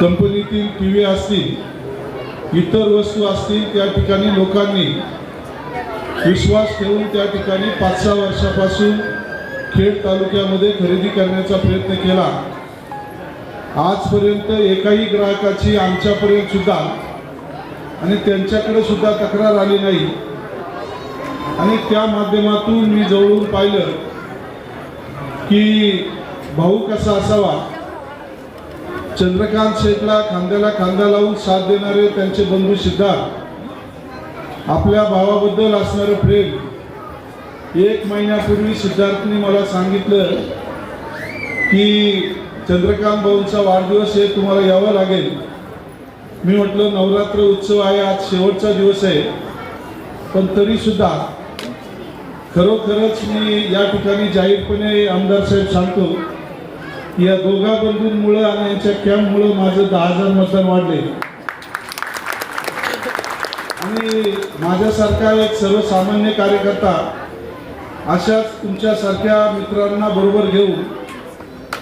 कंपनीतील T V असतील इतर वस्तू असतील त्या ठिकाणी लोकांनी विश्वास ठेवून त्या ठिकाणी पाच सहा वर्षापासून खेड तालुक्यामध्ये खरेदी करण्याचा प्रयत्न केला. आजपर्यंत एकाही ग्राहकाची आमच्यापर्यंत सुद्धा आणि त्यांच्याकडे सुद्धा तक्रार आली नाही. आणि त्या माध्यमातून मी जवळून पाहिलं की भाऊ कसा असावा? चंद्रकांत शेठला खांद्याला खांदा लावून साथ देणारे त्यांचे बंधू सिद्धार्थ. आपल्या भावाबद्दल असणारं प्रेम. एक महिन्यापूर्वी सिद्धार्थने मला सांगितलं की चंद्रकांत भाऊंचा वाढदिवस हे तुम्हाला यावं लागेल. मी म्हटलं नवरात्र उत्सव आहे आज शेवटचा दिवस आहे. पण तरीसुद्धा खरोखरच मी या ठिकाणी जाहीरपणे आमदार साहेब सांगतो या दोघा बंधूंमुळं आणि यांच्या कॅम्पमुळं माझं दहा हजार मतदान वाढले. आणि माझ्यासारखा एक सर्वसामान्य कार्यकर्ता अशाच तुमच्यासारख्या मित्रांना बरोबर घेऊन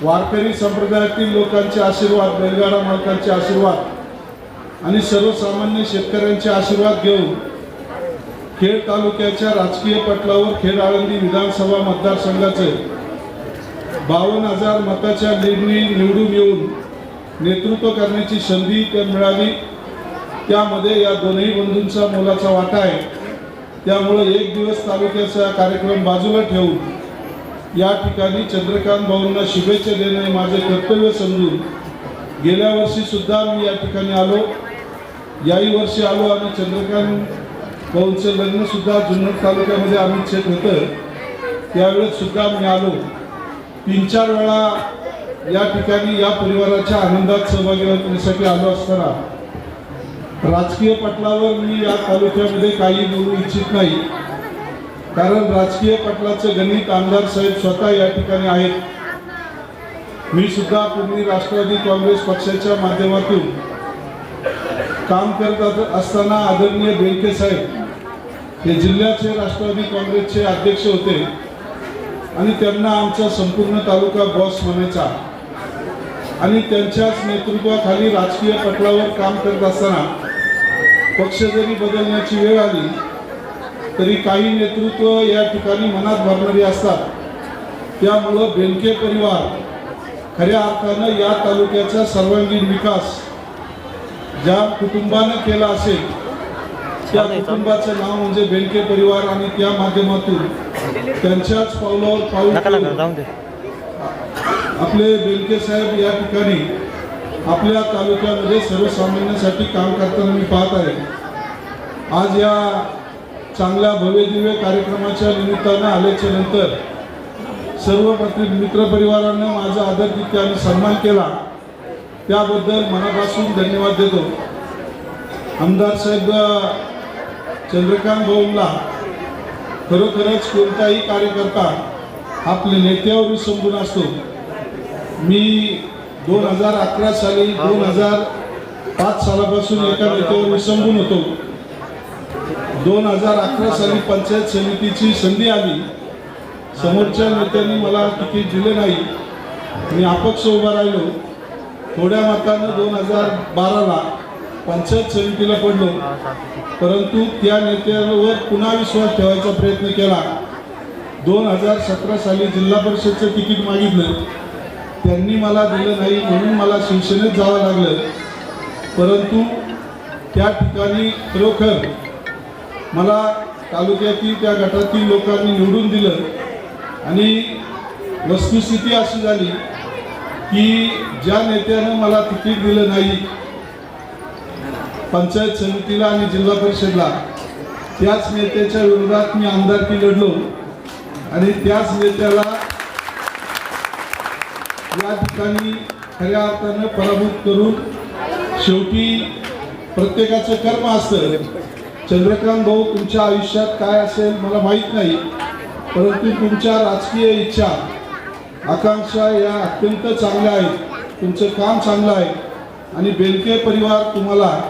वारकरी संप्रदायातील लोकांचे आशीर्वाद बैलगाडा मालकांचे आशीर्वाद आणि सर्वसामान्य शेतकऱ्यांचे आशीर्वाद घेऊन खेड तालुक्याच्या राजकीय पटलावर खेड आळंदी विधानसभा मतदारसंघाचे बावन्न हजार मताच्या लीडनी निवडून येऊन नेतृत्व करण्याची संधी त्या मिळाली. त्यामध्ये या दोन्ही बंधूंचा मोलाचा वाटा आहे. त्यामुळं एक दिवस तालुक्याचा कार्यक्रम बाजूला ठेवून या ठिकाणी चंद्रकांत भाऊंना शुभेच्छा देणे माझे कर्तव्य समजून गेल्या वर्षीसुद्धा मी या ठिकाणी आलो. याही वर्षी आलो आणि चंद्रकांत भाऊंचं लग्नसुद्धा जुन्नर तालुक्यामध्ये आम्ही शेत होतं. त्यावेळेस सुद्धा मी आलो. तीन चार वेळा या ठिकाणी या परिवाराच्या आनंदात सहभागी होण्यासाठी आलो असताना राजकीय पटलावर मी या तालुक्यामध्ये काही बोलू इच्छित नाही. कारण राजकीय पटलाचं गणित आमदार साहेब स्वतः या ठिकाणी आहेत. मी सुद्धा पूर्वी राष्ट्रवादी काँग्रेस पक्षाच्या माध्यमातून काम करत असताना आदरणीय बेलके साहेब हे जिल्ह्याचे राष्ट्रवादी काँग्रेसचे अध्यक्ष होते. आणि त्यांना आमचा संपूर्ण तालुका बॉस म्हणायचा. आणि त्यांच्याच नेतृत्वाखाली राजकीय पटलावर काम करत असताना पक्ष जरी बदलण्याची वेळ आली तरी काही नेतृत्व या ठिकाणी मनात भरणारी असतात. त्यामुळं बेनके परिवार खऱ्या अर्थानं या तालुक्याचा सर्वांगीण विकास ज्या कुटुंबानं केला असेल त्या कुटुंबाचं नाव म्हणजे बेनके परिवार आणि त्या माध्यमातून त्यांच्याच पावलावर पाऊल आपले बेलके साहेब या ठिकाणी आपल्या तालुक्यामध्ये सर्वसामान्यांसाठी काम करताना मी पाहत आहे. आज या चांगल्या भव्यदिव्य कार्यक्रमाच्या निमित्तानं आल्याच्यानंतर सर्व मित्र मित्रपरिवारानं माझा आदरातिथ्य आणि सन्मान केला. त्याबद्दल मनापासून धन्यवाद देतो. आमदार साहेब चंद्रकांत भाऊंना खरोखरच कोणताही कार्यकर्ता आपल्या नेत्यावर विसंबून असतो. मी दोन हजार अकरा साली दोन हजार पाच सालापासून एका नेत्यावर विसंबून होतो. दोन हजार अकरा साली पंचायत समितीची संधी आली. समोरच्या नेत्यांनी मला तिकीट दिले नाही. मी अपक्ष उभा राहिलो. थोड्या मतानं दोन हजार बाराला पंचायत समितीला पडलो. परंतु त्या नेत्यावर पुन्हा विश्वास ठेवायचा प्रयत्न केला. दोन हजार सतरा साली जिल्हा परिषदचं तिकीट मागितलं. त्यांनी मला दिलं नाही म्हणून मला शिवसेनेत जावं लागलं. परंतु त्या ठिकाणी खरोखर मला तालुक्यातील त्या गटातील लोकांनी निवडून दिलं. आणि वस्तुस्थिती अशी झाली की ज्या नेत्यानं मला तिकीट दिलं नाही पंचायत समितीला आणि जिल्हा परिषदला त्याच नेत्याच्या विरोधात मी आमदारकी लढलो. आणि त्याच नेत्याला या ठिकाणी खऱ्या अर्थानं पराभूत करून शेवटी प्रत्येकाचं कर्म असतं. चंद्रकांत भाऊ तुमच्या आयुष्यात काय असेल मला माहीत नाही परंतु तुमच्या राजकीय इच्छा आकांक्षा या अत्यंत चांगल्या आहेत. तुमचं काम चांगलं आहे. आणि बेलके परिवार तुम्हाला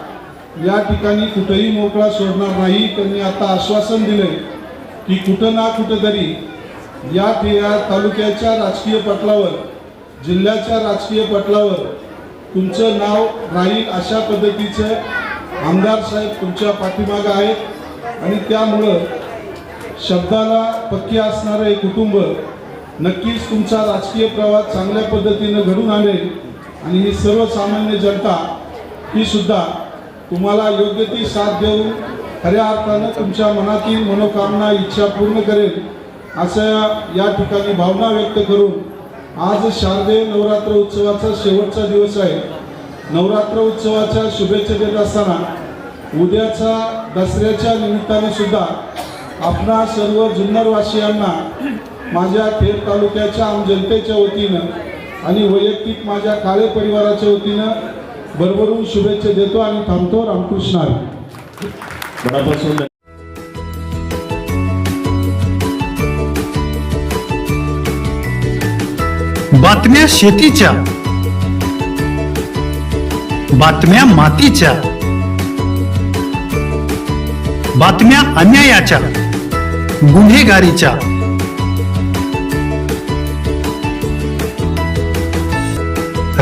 या ठिकाणी कुठेही मोकळा सोडणार नाही. त्यांनी आता आश्वासन दिले की कुठं ना कुठं तरी या या तालुक्याच्या राजकीय पटलावर जिल्ह्याच्या राजकीय पटलावर तुमचं नाव राहील अशा पद्धतीचं आमदार साहेब तुमच्या पाठीमागं आहेत. आणि त्यामुळं शब्दाला पक्की असणारं एक कुटुंब नक्कीच तुमचा राजकीय प्रवास चांगल्या पद्धतीनं घडून आणेल. आणि ही सर्वसामान्य जनता ही सुद्धा तुम्हाला योग्य ती साथ देऊन खऱ्या अर्थानं तुमच्या मनातील मनोकामना इच्छा पूर्ण करेल असं या ठिकाणी भावना व्यक्त करून आज शारदेय नवरात्र उत्सवाचा शेवटचा दिवस आहे. नवरात्र उत्सवाच्या शुभेच्छा देत असताना उद्याचा दसऱ्याच्या निमित्ताने सुद्धा आपणा सर्व जुन्नरवासियांना माझ्या खेड तालुक्याच्या आम जनतेच्या वतीनं आणि वैयक्तिक माझ्या काळे परिवाराच्या वतीनं भरभरून शुभेच्छा देतो आणि थांबतो रामकृष्ण. मनापासून बातम्या शेतीच्या बातम्या मातीच्या बातम्या अन्यायाच्या गुन्हेगारीच्या